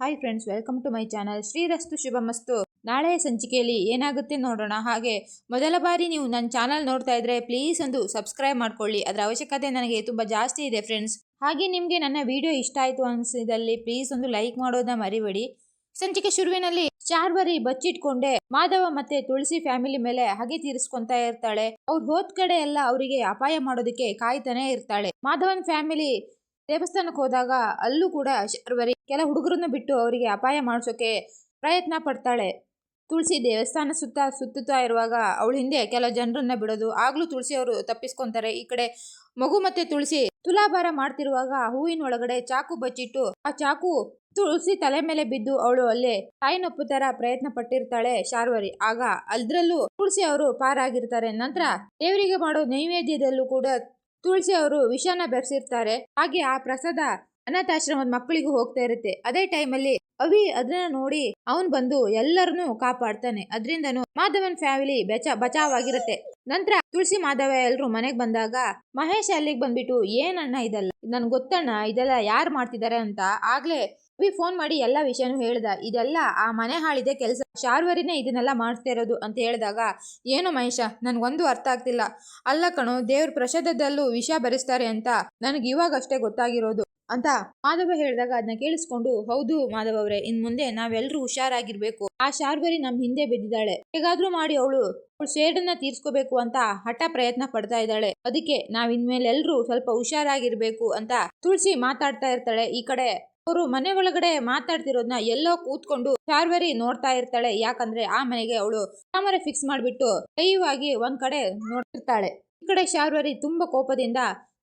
Hi friends welcome to my channel Shrirastu Shubhamastu. ನಾಳೆಯ ಸಂಚಿಕೆಯಲ್ಲಿ ಏನಾಗುತ್ತೆ ನೋಡೋಣ. ಹಾಗೆ ಮೊದಲ ಬಾರಿ ನೀವು ನನ್ನ ಚಾನಲ್ ನೋಡ್ತಾ ಇದ್ರೆ ಪ್ಲೀಸ್ ಒಂದು ಸಬ್ಸ್ಕ್ರೈಬ್ ಮಾಡ್ಕೊಳ್ಳಿ. ಅದರ ಅವಶ್ಯಕತೆ ನನಗೆ ತುಂಬ ಜಾಸ್ತಿ ಇದೆ ಫ್ರೆಂಡ್ಸ್ ಹಾಗೆ ನಿಮಗೆ ನನ್ನ ವಿಡಿಯೋ ಇಷ್ಟ ಆಯಿತು ಅನಿಸಿದಲ್ಲಿ ಪ್ಲೀಸ್ ಒಂದು ಲೈಕ್ ಮಾಡೋದನ್ನ ಮರಿಬೇಡಿ. ಸಂಚಿಕೆ ಶುರುವಿನಲ್ಲಿ ಚಾರ್ವರಿ ಬಚ್ಚಿಟ್ಕೊಂಡೆ. ಮಾಧವ ಮತ್ತೆ ತುಳಸಿ ಫ್ಯಾಮಿಲಿ ಮೇಲೆ ಹಗೆ ತೀರಿಸ್ಕೊಂತ ಇರ್ತಾಳೆ. ಅವ್ರು ಹೋದ್ ಕಡೆ ಎಲ್ಲ ಅವರಿಗೆ ಅಪಾಯ ಮಾಡೋದಕ್ಕೆ ಕಾಯ್ತಾನೆ ಇರ್ತಾಳೆ. ಮಾಧವನ್ ಫ್ಯಾಮಿಲಿ ದೇವಸ್ಥಾನಕ್ಕೆ ಹೋದಾಗ ಅಲ್ಲೂ ಕೂಡ ಶರ್ವರಿ ಕೆಲ ಹುಡುಗರನ್ನ ಬಿಟ್ಟು ಅವರಿಗೆ ಅಪಾಯ ಮಾಡಿಸೋಕೆ ಪ್ರಯತ್ನ ಪಡ್ತಾಳೆ. ತುಳಸಿ ದೇವಸ್ಥಾನ ಸುತ್ತ ಸುತ್ತುತ್ತಾ ಇರುವಾಗ ಅವಳ ಹಿಂದೆ ಕೆಲ ಜನರನ್ನ ಬಿಡೋದು, ಆಗ್ಲೂ ತುಳಸಿ ಅವರು ತಪ್ಪಿಸ್ಕೊಂತಾರೆ. ಈ ಕಡೆ ಮಗು ಮತ್ತೆ ತುಳಸಿ ತುಲಾಭಾರ ಮಾಡ್ತಿರುವಾಗ ಹೂವಿನ ಒಳಗಡೆ ಚಾಕು ಬಚ್ಚಿಟ್ಟು ಆ ಚಾಕು ತುಳಸಿ ತಲೆ ಮೇಲೆ ಬಿದ್ದು ಅವಳು ಅಲ್ಲೇ ತಾಯಿನೊಪ್ಪು ತರ ಪ್ರಯತ್ನ ಪಟ್ಟಿರ್ತಾಳೆ ಶಾರ್ವರಿ. ಆಗ ಅದ್ರಲ್ಲೂ ತುಳಸಿ ಅವರು ಪಾರಾಗಿರ್ತಾರೆ. ನಂತರ ದೇವರಿಗೆ ಮಾಡೋ ನೈವೇದ್ಯದಲ್ಲೂ ಕೂಡ ತುಳಸಿ ಅವರು ವಿಷನ ಬೆರೆಸಿರ್ತಾರೆ. ಹಾಗೆ ಆ ಪ್ರಸಾದ ಅನಾಥಾಶ್ರಮದ ಮಕ್ಕಳಿಗೂ ಹೋಗ್ತಾ ಇರುತ್ತೆ. ಅದೇ ಟೈಮಲ್ಲಿ ಅವಿ ಅದನ್ನ ನೋಡಿ ಅವನ್ ಬಂದು ಎಲ್ಲರನ್ನೂ ಕಾಪಾಡ್ತಾನೆ. ಅದರಿಂದನು ಮಾಧವನ್ ಫ್ಯಾಮಿಲಿ ಬೆಚ ಬಚಾವಾಗಿರುತ್ತೆ. ನಂತರ ತುಳಸಿ ಮಾಧವ ಎಲ್ರು ಮನೆಗ್ ಬಂದಾಗ, ಮಹೇಶ್ ಅಲ್ಲಿಗೆ ಬಂದ್ಬಿಟ್ಟು, ಏನಣ್ಣ ಇದೆಲ್ಲ? ನನ್ ಗೊತ್ತಣ್ಣ, ಇದೆಲ್ಲ ಯಾರು ಮಾಡ್ತಿದ್ದಾರೆ ಅಂತ ಆಗ್ಲೇ ಅವಿ ಫೋನ್ ಮಾಡಿ ಎಲ್ಲ ವಿಷಯನೂ ಹೇಳ್ದ. ಇದೆಲ್ಲ ಆ ಮನೆ ಹಾಳಿದೆ ಕೆಲಸ. ಶಾರ್ವರಿನೇ ಇದನ್ನೆಲ್ಲ ಮಾಡ್ತಾ ಇರೋದು ಅಂತ ಹೇಳಿದಾಗ, ಏನು ಮಹೇಶ, ನನಗೊಂದು ಅರ್ಥ ಆಗ್ತಿಲ್ಲ. ಅಲ್ಲ ಕಣೋ, ದೇವ್ರ ಪ್ರಸಾದದಲ್ಲೂ ವಿಷ ಬರೆಸ್ತಾರೆ ಅಂತ ನನಗೆ ಇವಾಗಷ್ಟೇ ಗೊತ್ತಾಗಿರೋದು ಅಂತ ಮಾಧವ ಹೇಳಿದಾಗ ಅದನ್ನ ಕೇಳಿಸ್ಕೊಂಡು, ಹೌದು ಮಾಧವ ಅವರೇ, ಇನ್ ಮುಂದೆ ನಾವೆಲ್ಲರೂ ಹುಷಾರಾಗಿರ್ಬೇಕು. ಆ ಶಾರ್ವರಿ ನಮ್ ಹಿಂದೆ ಬಿದ್ದಿದ್ದಾಳೆ. ಹೇಗಾದ್ರೂ ಮಾಡಿ ಅವಳು. ಸೇಡನ್ನ ತೀರ್ಸ್ಕೋಬೇಕು ಅಂತ ಹಠ ಪ್ರಯತ್ನ ಪಡ್ತಾ ಇದ್ದಾಳೆ. ಅದಕ್ಕೆ ನಾವ್ ಇನ್ಮೇಲೆ ಎಲ್ರೂ ಸ್ವಲ್ಪ ಹುಷಾರಾಗಿರ್ಬೇಕು ಅಂತ ತುಳಸಿ ಮಾತಾಡ್ತಾ ಇರ್ತಾಳೆ ಈ ಕಡೆ. ಅವರು ಮನೆ ಒಳಗಡೆ ಮಾತಾಡ್ತಿರೋದನ್ನ ಎಲ್ಲೋ ಕೂತ್ಕೊಂಡು ಚಾರ್ವರಿ ನೋಡ್ತಾ ಇರ್ತಾಳೆ. ಯಾಕಂದ್ರೆ ಆ ಮನೆಗೆ ಅವಳು ಕ್ಯಾಮರಾ ಫಿಕ್ಸ್ ಮಾಡ್ಬಿಟ್ಟು ಕೈವಾಗಿ ಒಂದ್ ಕಡೆ ನೋಡ್ತಿರ್ತಾಳೆ. ಈ ಕಡೆ ಶಾರ್ವರಿ ತುಂಬಾ ಕೋಪದಿಂದ,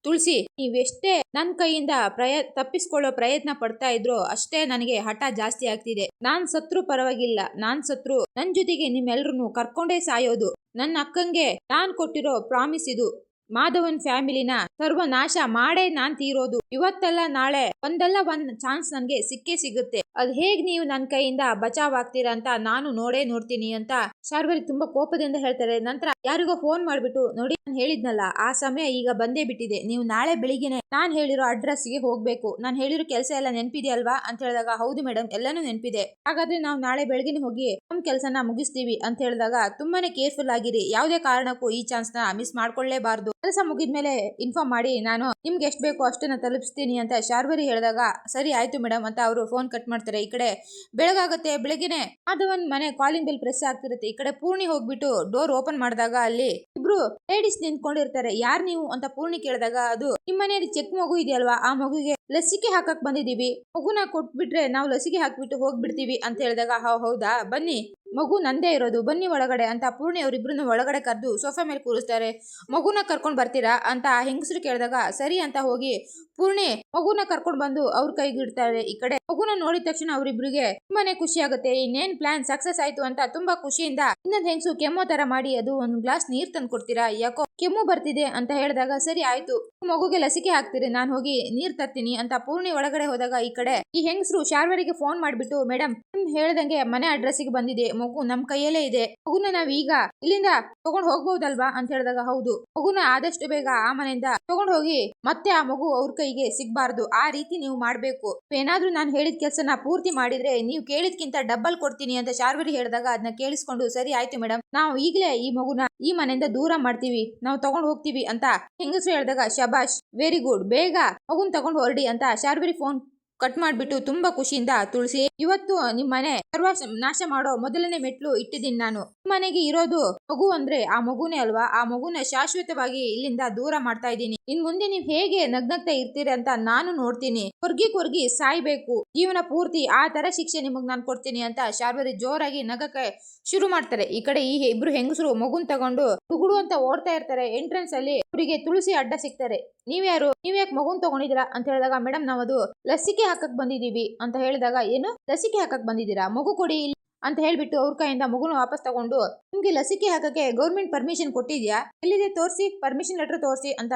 ತುಳಸಿ, ನೀವೆಷ್ಟೇ ನನ್ನ ಕೈಯಿಂದ ಪ್ರಯ, ತಪ್ಪಿಸ್ಕೊಳ್ಳೋ ಪ್ರಯತ್ನ ಪಡ್ತಾ ಇದ್ರು ಅಷ್ಟೇ ನನಗೆ ಹಠ ಜಾಸ್ತಿ ಆಗ್ತಿದೆ. ನಾನ್ ಸತ್ರು ಪರವಾಗಿಲ್ಲ. ನಾನ್ ಸತ್ರು ನನ್ ಜೊತೆಗೆ ನಿಮ್ಮೆಲ್ರನ್ನು ಕರ್ಕೊಂಡೇ ಸಾಯೋದು. ನನ್ನ ಅಕ್ಕಂಗೆ ನಾನ್ ಕೊಟ್ಟಿರೋ ಪ್ರಾಮಿಸ್ ಇದು. ಮಾಧವನ್ ಫ್ಯಾಮಿಲಿನ ಸರ್ವನಾಶ ಮಾಡೇ ನಾನ್ ತೀರೋದು. ಇವತ್ತಲ್ಲ ನಾಳೆ ಒಂದಲ್ಲ ಒಂದ್ ಚಾನ್ಸ್ ನನ್ಗೆ ಸಿಕ್ಕೇ ಸಿಗುತ್ತೆ. ಅದ್ ಹೇಗೆ ನೀವು ನನ್ನ ಕೈಯಿಂದ ಬಚಾವ್ ಆಗ್ತೀರಾ ಅಂತ ನಾನು ನೋಡೇ ನೋಡ್ತೀನಿ ಅಂತ ಶಾರ್ವರಿ ತುಂಬಾ ಕೋಪದಿಂದ ಹೇಳ್ತಾರೆ. ನಂತರ ಯಾರಿಗೋ ಫೋನ್ ಮಾಡ್ಬಿಟ್ಟು, ನೋಡಿ, ನಾನು ಹೇಳಿದ್ನಲ್ಲ, ಆ ಸಮಯ ಈಗ ಬಂದೇ ಬಿಟ್ಟಿದೆ. ನೀವು ನಾಳೆ ಬೆಳಿಗ್ಗೆನೆ ನಾನು ಹೇಳಿರೋ ಅಡ್ರೆಸ್ಗೆ ಹೋಗ್ಬೇಕು. ನಾನು ಹೇಳಿರೋ ಕೆಲಸ ಎಲ್ಲ ನೆನಪಿದೆ ಅಲ್ವಾ ಅಂತ ಹೇಳಿದಾಗ, ಹೌದು ಮೇಡಮ್ ಎಲ್ಲಾನು ನೆನಪಿದೆ. ಹಾಗಾದ್ರೆ ನಾವು ನಾಳೆ ಬೆಳಗ್ಗೆ ಹೋಗಿ ನಮ್ ಕೆಲಸನ ಮುಗಿಸ್ತೀವಿ. ಅಂತ ಹೇಳಿದಾಗ, ತುಂಬಾನೇ ಕೇರ್ಫುಲ್ ಆಗಿರಿ. ಯಾವುದೇ ಕಾರಣಕ್ಕೂ ಈ ಚಾನ್ಸ್ನ ಮಿಸ್ ಮಾಡ್ಕೊಳ್ಳೇಬಾರ್ದು. ಕೆಲಸ ಮುಗಿದ್ಮೇಲೆ ಇನ್ಫಾರ್ಮ್ ಮಾಡಿ, ನಾನು ನಿಮ್ಗೆ ಎಷ್ಟು ಬೇಕೋ ಅಷ್ಟನ್ನ ತಲುಪಿಸ್ತೀನಿ. ಅಂತ ಶಾರ್ವರಿ ಹೇಳಿದಾಗ, ಸರಿ, ಆಯ್ತು ಮೇಡಮ್ ಅಂತ ಅವರು ಫೋನ್ ಕಟ್ ಮಾಡ್ತಾರೆ. ಈ ಕಡೆ ಬೆಳಗಾಗುತ್ತೆ, ಬೆಳಗ್ಗೆನೆ ಮಾಧವನ್ ಮನೆ ಕಾಲಿಂಗ್ ಬೆಲ್ ಪ್ರೆಸ್ ಆಗ್ತಿರುತ್ತೆ. ಈ ಕಡೆ ಪೂರ್ಣಿ ಹೋಗ್ಬಿಟ್ಟು ಡೋರ್ ಓಪನ್ ಮಾಡಿದಾಗ ಅಲ್ಲಿ ಇಬ್ರು ಲೇಡೀಸ್ ನಿಂತ್ಕೊಂಡಿರ್ತಾರೆ. ಯಾರ್ ನೀವು ಅಂತ ಪೂರ್ಣಿ ಕೇಳಿದಾಗ ಅದು ನಿಮ್ಮ ಮನೆಯಲ್ಲಿ ಚೆಕ್ ಮಗು ಇದೆಯಲ್ವಾ? ಆ ಮಗುಗೆ ಲಸಿಕೆ ಹಾಕಕ್ ಬಂದಿದೀವಿ ಮಗುನ ಕೊಟ್ಬಿಟ್ರೆ ನಾವು ಲಸಿಕೆ ಹಾಕ್ಬಿಟ್ಟು ಹೋಗ್ಬಿಡ್ತೀವಿ ಅಂತ ಹೇಳಿದಾಗ ಹೌದಾ? ಬನ್ನಿ. ಮಗು ನಂದೇ ಇರೋದು, ಬನ್ನಿ ಒಳಗಡೆ ಅಂತ ಪೂರ್ಣಿ ಅವರಿಬ್ಬರನ್ನು ಒಳಗಡೆ ಕರೆದು ಸೋಫಾ ಮೇಲೆ ಕೂರಿಸ್ತಾರೆ. ಮಗುನ ಕರ್ಕೊಂಡು ಬರ್ತೀರಾ ಅಂತ ಆ ಹೆಂಗಸರು ಕೇಳಿದಾಗ, ಸರಿ ಅಂತ ಹೋಗಿ ಪೂರ್ಣಿ, ಮಗುನ ಕರ್ಕೊಂಡು ಬಂದು ಅವ್ರ ಕೈಗಿಡ್ತಾರೆ ಈ ಕಡೆ. ಮಗುನ ನೋಡಿದ ತಕ್ಷಣ ಅವರಿಬ್ಬರಿಗೆ ತುಂಬಾನೇ ಖುಷಿ ಆಗುತ್ತೆ, ಇನ್ನೇನ್ ಪ್ಲಾನ್ ಸಕ್ಸಸ್ ಆಯ್ತು ಅಂತ ತುಂಬಾ ಖುಷಿಯಿಂದ ಇನ್ನೊಂದ್ ಹೆಂಗಸು ಕೆಮ್ಮೋ ತರ ಮಾಡಿ ಅದು ಒಂದ್ ಗ್ಲಾಸ್ ನೀರ್ ತಂದು ಕೊಡ್ತೀರಾ, ಯಾಕೋ ಕೆಮ್ಮು ಬರ್ತಿದೆ ಅಂತ ಹೇಳಿದಾಗ, ಸರಿ ಆಯ್ತು, ಮಗುಗೆ ಲಸಿಕೆ ಹಾಕ್ತೀರಿ, ನಾನು ಹೋಗಿ ನೀರ್ ತರ್ತೀನಿ ಅಂತ ಪೂರ್ಣಿ ಒಳಗಡೆ ಹೋದಾಗ ಈ ಕಡೆ ಈ ಹೆಂಗಸರು ಶಾರ್ವರಿಗೆ ಫೋನ್ ಮಾಡ್ಬಿಟ್ಟು ಮೇಡಮ್ ಹೇಳ್ದಂಗೆ ಮನೆ ಅಡ್ರೆಸ್ಗೆ ಬಂದಿದೆ ಮಗು ನಮ್ ಕೈಯಲ್ಲೇ ಇದೆ. ಮಗುನ ನಾವ್ ಈಗ ಇಲ್ಲಿಂದ ತಗೊಂಡ್ ಹೋಗ್ಬಹುದಲ್ವಾ ಅಂತ ಹೇಳಿದಾಗ ಹೌದು. ಮಗುನ ಆದಷ್ಟು ಬೇಗ ಆ ಮನೆಯಿಂದ ತಗೊಂಡ್ ಹೋಗಿ ಮತ್ತೆ ಆ ಮಗು ಅವ್ರ ಕೈಗೆ ಸಿಗ್ಬಾರ್ದು. ಆ ರೀತಿ ನೀವು ಮಾಡ್ಬೇಕು. ಏನಾದ್ರೂ ನಾನು ಹೇಳಿದ ಕೆಲಸನ ಪೂರ್ತಿ ಮಾಡಿದ್ರೆ ನೀವು ಕೇಳಿದ್ಕಿಂತ ಡಬ್ಬಲ್ ಕೊಡ್ತೀನಿ ಅಂತ ಶಾರ್ವರಿ ಹೇಳಿದಾಗ ಅದನ್ನ ಕೇಳಿಸ್ಕೊಂಡು ಸರಿ ಆಯ್ತು ಮೇಡಮ್ ನಾವು ಈಗಲೇ ಈ ಮಗುನ ಈ ಮನೆಯಿಂದ ದೂರ ಮಾಡ್ತೀವಿ, ನಾವು ತಗೊಂಡ್ ಹೋಗ್ತೀವಿ ಅಂತ ಹೆಂಗಸರು ಹೇಳಿದಾಗ, ಶಬಾಷ್, ವೆರಿ ಗುಡ್, ಬೇಗ ಮಗುನ್ ತಗೊಂಡ್ ಹೊರಡಿ ಅಂತ ಶಾರ್ವರಿ ಫೋನ್ ಕಟ್ ಮಾಡ್ಬಿಟ್ಟು ತುಂಬಾ ಖುಷಿಯಿಂದ ತುಳಸಿ, ಇವತ್ತು ನಿಮ್ ಮನೆ ಸರ್ವ ನಾಶ ಮಾಡೋ ಮೊದಲನೇ ಮೆಟ್ಲು ಇಟ್ಟಿದ್ದೀನಿ ನಾನು. ಮನೆಗೆ ಇರೋದು ಮಗು ಅಂದ್ರೆ ಆ ಮಗುನೇ ಅಲ್ವಾ? ಆ ಮಗುನ ಶಾಶ್ವತವಾಗಿ ಇಲ್ಲಿಂದ ದೂರ ಮಾಡ್ತಾ ಇದ್ದೀನಿ. ಇನ್ ಮುಂದೆ ನೀವ್ ಹೇಗೆ ನಗ್ನಗ್ತಾ ಇರ್ತೀರಿ ಅಂತ ನಾನು ನೋಡ್ತೀನಿ. ಕೊರ್ಗಿ ಕೊರ್ಗಿ ಸಾಯ್ಬೇಕು. ಜೀವನ ಪೂರ್ತಿ ಆ ತರ ಶಿಕ್ಷೆ ನಿಮಗ್ ನಾನು ಕೊಡ್ತೀನಿ ಅಂತ ಶಾರ್ವರಿ ಜೋರಾಗಿ ನಗಕ್ಕೆ ಶುರು ಮಾಡ್ತಾರೆ. ಈ ಕಡೆ ಈ ಇಬ್ರು ಹೆಂಗಸರು ಮಗುನ್ ತಗೊಂಡು ತುಗುಡು ಅಂತ ಓಡ್ತಾ ಇರ್ತಾರೆ ಎಂಟ್ರೆನ್ಸ್ ಅಲ್ಲಿ ಅವರಿಗೆ ತುಳಸಿ ಅಡ್ಡ ಸಿಗ್ತಾರೆ. ನೀವ್ಯಾರು ನೀವ್ಯಾಕೆ ಮಗುನ್ ತಗೊಂಡಿದ್ದೀರಾ? ಅಂತ ಹೇಳಿದಾಗ ಮೇಡಮ್ ನಾವು ಅದು ಲಸಿಕೆ ಹಾಕಕ್ ಬಂದಿದೀವಿ ಅಂತ ಹೇಳಿದಾಗ, ಏನು? ಲಸಿಕೆ ಹಾಕಕ್ ಬಂದಿದ್ದೀರಾ? ಮಗು ಕೊಡಿ ಅಂತ ಹೇಳ್ಬಿಟ್ಟು ಅವ್ರ ಕೈಯಿಂದ ಮಗುನ ವಾಪಸ್ ತಗೊಂಡು, ನಿಮ್ಗೆ ಲಸಿಕೆ ಹಾಕಕ್ಕೆ ಗೌರ್ಮೆಂಟ್ ಪರ್ಮಿಷನ್ ಕೊಟ್ಟಿದ್ಯಾ? ಎಲ್ಲಿದೆ ತೋರಿಸಿ? ಪರ್ಮಿಷನ್ ಲೆಟರ್ ತೋರಿಸಿ. ಅಂತ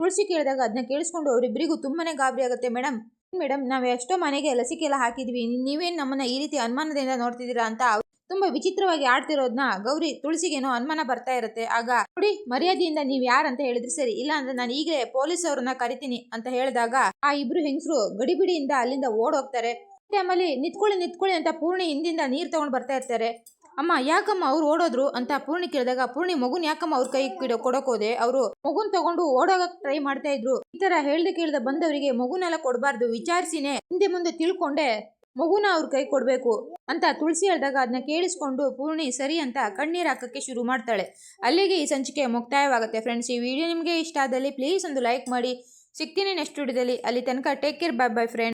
ತುಳಸಿ ಕೇಳಿದಾಗ ಅದನ್ನ ಕೇಳಿಸ್ಕೊಂಡು ಅವರಿಬ್ಬರಿಗೂ ತುಂಬಾನೇ ಗಾಬರಿ ಆಗುತ್ತೆ ಮೇಡಮ್ ಮೇಡಮ್ ನಾವ್ ಎಷ್ಟೋ ಮನೆಗೆ ಲಸಿಕೆ ಎಲ್ಲ ಹಾಕಿದ್ವಿ. ನೀವೇನ್ ನಮ್ಮನ್ನ ಈ ರೀತಿ ಅನುಮಾನದಿಂದ ನೋಡ್ತಿದ್ದೀರಾ? ಅಂತ ತುಂಬಾ ವಿಚಿತ್ರವಾಗಿ ಆಡ್ತಿರೋದ್ನ ಗೌರಿ ತುಳಸಿಗೇನೋ ಅನುಮಾನ ಬರ್ತಾ ಇರುತ್ತೆ. ಆಗ ನೋಡಿ, ಮರ್ಯಾದೆಯಿಂದ ನೀವ್ ಯಾರಂತ ಹೇಳಿದ್ರೆ ಸರಿ ಇಲ್ಲ ಅಂದ್ರೆ ನಾನು ಈಗಲೇ ಪೊಲೀಸ್ ಅವ್ರನ್ನ ಕರಿತೀನಿ ಅಂತ ಹೇಳಿದಾಗ ಆ ಇಬ್ರು ಹೆಂಗಸರು ಗಡಿಬಿಡಿಯಿಂದ ಅಲ್ಲಿಂದ ಓಡ್ ಹೋಗ್ತಾರೆ ಟೈಮಲ್ಲಿ ನಿತ್ಕೊಳ್ಳಿ ನಿತ್ಕೊಳ್ಳಿ ಅಂತ ಪೂರ್ಣಿ ಹಿಂದಿಂದ ನೀರು ತಗೊಂಡು ಬರ್ತಾ ಇರ್ತಾರೆ. ಅಮ್ಮ, ಯಾಕಮ್ಮ ಅವ್ರು ಓಡೋದ್ರು ಅಂತ ಪೂರ್ಣಿ ಕೇಳಿದಾಗ, ಪೂರ್ಣಿ ಮಗುನ್ ಯಾಕಮ್ಮ ಅವ್ರ ಕೈ ಕಿಡೋ ಕೊಡೋಕೋದೆ ಅವರು ಮಗುನ್ ತಗೊಂಡು ಓಡೋಗಕ್ ಟ್ರೈ ಮಾಡ್ತಾ ಇದ್ರು. ಈ ತರ ಹೇಳ್ದೆ ಕೇಳ್ದೆ ಬಂದವರಿಗೆ ಮಗುನೆಲ್ಲ ಕೊಡಬಾರ್ದು, ವಿಚಾರಿಸಿನೇ ಹಿಂದೆ ಮುಂದೆ ತಿಳ್ಕೊಂಡೆ ಮಗುನ ಅವ್ರ ಕೈ ಕೊಡಬೇಕು ಅಂತ ತುಳಸಿ ಹೇಳಿದಾಗ ಅದನ್ನ ಕೇಳಿಸ್ಕೊಂಡು, ಪೂರ್ಣಿ ಸರಿ ಅಂತ ಕಣ್ಣೀರು ಹಾಕಕ್ಕೆ ಶುರು ಮಾಡ್ತಾಳೆ. ಅಲ್ಲಿಗೆ ಈ ಸಂಚಿಕೆ ಮುಕ್ತಾಯವಾಗುತ್ತೆ. ಫ್ರೆಂಡ್ಸ್ ಈ ವಿಡಿಯೋ ನಿಮಗೆ ಇಷ್ಟ ಆದಲ್ಲಿ ಪ್ಲೀಸ್ ಒಂದು ಲೈಕ್ ಮಾಡಿ. ಸಿಗ್ತೀನಿ ನೆಕ್ಸ್ಟ್ ವಿಡಿಯೋದಲ್ಲಿ ಅಲ್ಲಿ. ತನಕ take care bye bye friend